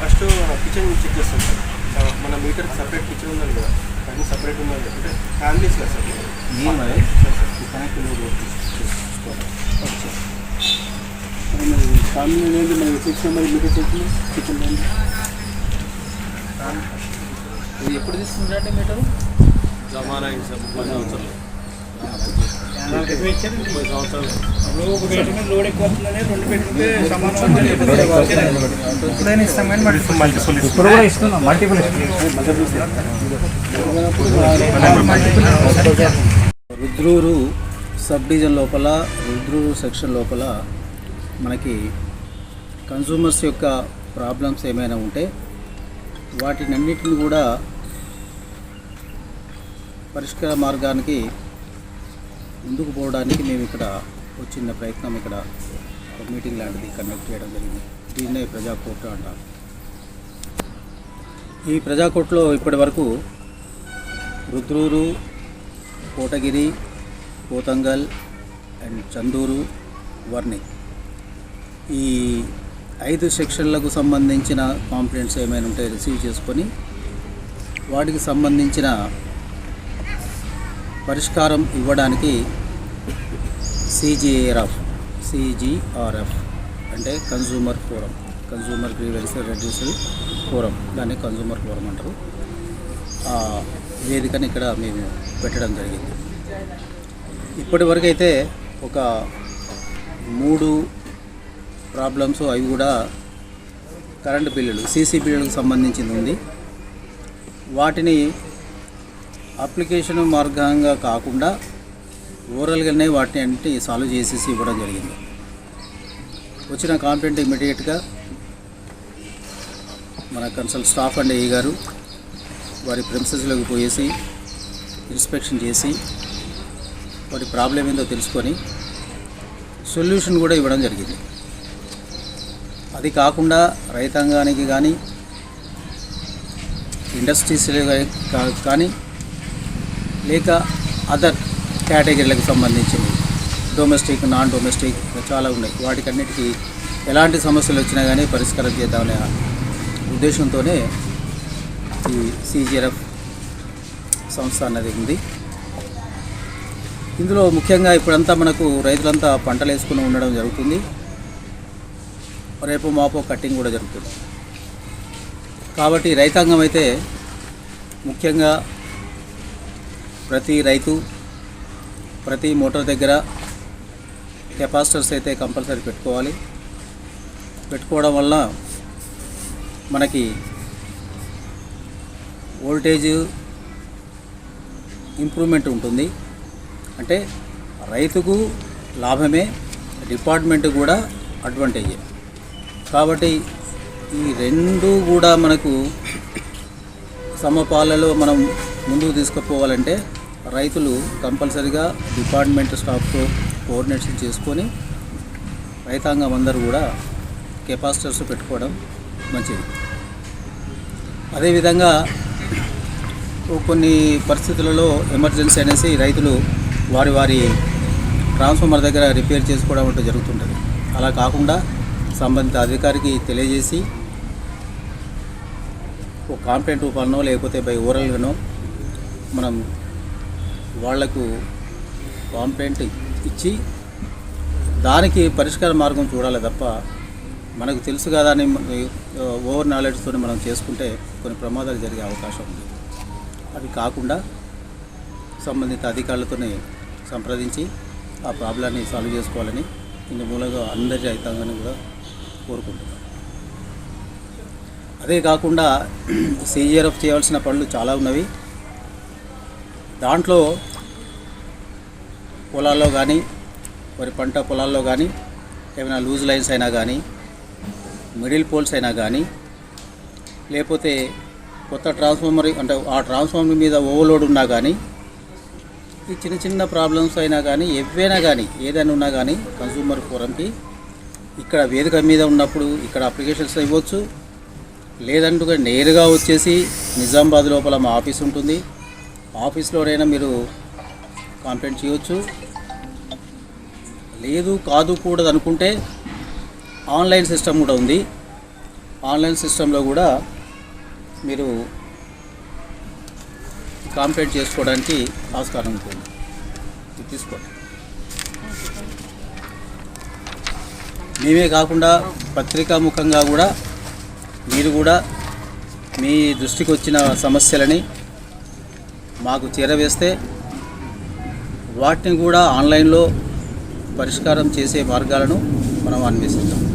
First kitchen check చేస్తాం sir. మన meter separate kitchen ఉందని కదా. అన్ని సపరేట్ ఉందని అంటే ఫ్యామిలీస్ కదా సార్. ఫ్యామిలీ అనేది మనకి సిక్స్ మెంబర్ మీటర్ చెప్పింది కిచెన్ ఇది ఎప్పుడు తీసుకుంటారంటే మీటరు జమానా ముప్పై సంవత్సరాలు ఇప్పుడు కూడా ఇస్తున్నాం మల్టిపుల్ రుద్రూరు సబ్ డివిజన్ లోపల రుద్రూరు సెక్షన్ లోపల మనకి కన్సూమర్స్ యొక్క ప్రాబ్లమ్స్ ఏమైనా ఉంటే వాటినన్నిటిని కూడా పరిష్కార మార్గానికి ముందుకు పోవడానికి మేము ఇక్కడ వచ్చిన ప్రయత్నం ఇక్కడ మీటింగ్ లాంటిది కండక్ట్ చేయడం జరిగింది. దీన్నే ప్రజా కోర్టు అంటారు. ఈ ప్రజాకోర్టులో ఇప్పటి వరకు రుద్రూరు కోటగిరి కోతంగల్ అండ్ చందూరు వర్ణి ఈ ఐదు సెక్షన్లకు సంబంధించిన కాంప్లైంట్స్ ఏమైనా ఉంటే రిసీవ్ చేసుకొని వాటికి సంబంధించిన పరిష్కారం ఇవ్వడానికి సిజిఆర్ఎఫ్ సిజిఆర్ఎఫ్ అంటే consumer forum consumer grievance redressal forum దాన్ని కన్జూమర్ ఫోరం అంటారు. ఆ వేదికని ఇక్కడ మేము పెట్టడం జరిగింది. ఇప్పటి ఒక మూడు ప్రాబ్లమ్స్ అవి కూడా కరెంటు బిల్లులు సీసీ బిల్లులకు సంబంధించింది ఉంది. వాటిని అప్లికేషన్ మార్గంగా కాకుండా ఓరల్గానే వాటిని అంటే సాల్వ్ చేసేసి ఇవ్వడం జరిగింది. వచ్చిన కాంప్లైంట్ ఇమీడియట్గా మన కన్సల్ట్ స్టాఫ్ అండ్ ఏ గారు వారి ప్రిన్సెస్లోకి పోయేసి ఇన్స్పెక్షన్ చేసి వాటి ప్రాబ్లం ఏందో తెలుసుకొని సొల్యూషన్ కూడా ఇవ్వడం జరిగింది. అది కాకుండా రైతాంగానికి కానీ ఇండస్ట్రీస్లో కానీ లేక అదర్ కేటగిరీలకు సంబంధించినవి. డొమెస్టిక్ నాన్ డొమెస్టిక్ చాలా ఉన్నాయి. వాటికన్నిటికీ ఎలాంటి సమస్యలు వచ్చినా కానీ పరిష్కారం చేద్దామనే ఉద్దేశంతోనే ఈ సిజిఎఫ్ సంస్థ అన్నది ఉంది. ఇందులో ముఖ్యంగా ఇప్పుడంతా మనకు రైతులంతా పంటలు వేసుకుని ఉండడం జరుగుతుంది. రేపు మాపో కట్టింగ్ కూడా జరుగుతుంది. కాబట్టి రైతాంగం అయితే ముఖ్యంగా ప్రతి రైతు ప్రతి మోటార్ దగ్గర కెపాసిటర్స్ అయితే కంపల్సరీ పెట్టుకోవాలి. పెట్టుకోవడం వల్ల మనకి వోల్టేజ్ ఇంప్రూవ్మెంట్ ఉంటుంది. అంటే రైతుకు లాభమే డిపార్ట్మెంట్ కూడా అడ్వాంటేజ్. కాబట్టి ఈ రెండు కూడా మనకు సమపాలలో మనం ముందుకు తీసుకుపోవాలంటే రైతులు కంపల్సరిగా డిపార్ట్మెంట్ స్టాఫ్తో కోఆర్డినేషన్ చేసుకొని రైతాంగం అందరూ కూడా కెపాసిటర్స్ పెట్టుకోవడం మంచిది. అదేవిధంగా కొన్ని పరిస్థితులలో ఎమర్జెన్సీ అనేసి రైతులు వారి వారి ట్రాన్స్ఫార్మర్ దగ్గర రిపేర్ చేసుకోవడం అంటే జరుగుతుంటుంది. అలా కాకుండా సంబంధిత అధికారికి తెలియజేసి ఒక కాంప్లైంట్ రూపాలనో లేకపోతే బై ఓరల్గానో మనం వాళ్ళకు కాంప్లైంట్ ఇచ్చి దానికి పరిష్కార మార్గం చూడాలి తప్ప మనకు తెలుసు కదా అని ఓవర్ నాలెడ్జ్తో మనం చేసుకుంటే కొన్ని ప్రమాదాలు జరిగే అవకాశం ఉంది. అవి కాకుండా సంబంధిత అధికారులతోనే సంప్రదించి ఆ ప్రాబ్లాన్ని సాల్వ్ చేసుకోవాలని ఇందు మూలంగా అందరి రైతాంగాన్ని కూడా కోరుకుంటున్నాం. అదే కాకుండా సీజీఆర్ఎఫ్ చేయాల్సిన పనులు చాలా ఉన్నవి. దాంట్లో పొలాల్లో కానీ వరి పంట పొలాల్లో కానీ ఏమైనా లూజ్ లైన్స్ అయినా కానీ మిడిల్ పోల్స్ అయినా కానీ లేకపోతే కొత్త ట్రాన్స్ఫార్మర్ అంటే ఆ ట్రాన్స్ఫార్మర్ మీద ఓవర్లోడ్ ఉన్నా కానీ ఈ చిన్న చిన్న ప్రాబ్లమ్స్ అయినా కానీ ఏవైనా కానీ ఏదైనా ఉన్నా కానీ కన్సూమర్ ఫోరంకి ఇక్కడ వేదిక మీద ఉన్నప్పుడు ఇక్కడ అప్లికేషన్స్ ఇవ్వచ్చు. లేదంటే నేరుగా వచ్చేసి నిజామాబాద్ లోపల మా ఆఫీస్ ఉంటుంది. ఆఫీస్లోనైనా మీరు కంప్లైంట్ చేయవచ్చు లేదు కాదు కూడదు అనుకుంటే ఆన్లైన్ సిస్టమ్ కూడా ఉంది. ఆన్లైన్ సిస్టంలో కూడా మీరు కాంపేట్ చేసుకోవడానికి ఆస్కారం ఉంటుంది. ఇది తీసుకోండి. మేమే కాకుండా పత్రికా ముఖంగా కూడా మీరు కూడా మీ దృష్టికి వచ్చిన సమస్యలని మాకు చేరవేస్తే వాటిని కూడా ఆన్లైన్లో పరిష్కారం చేసే మార్గాలను మనం అన్వేషిస్తాం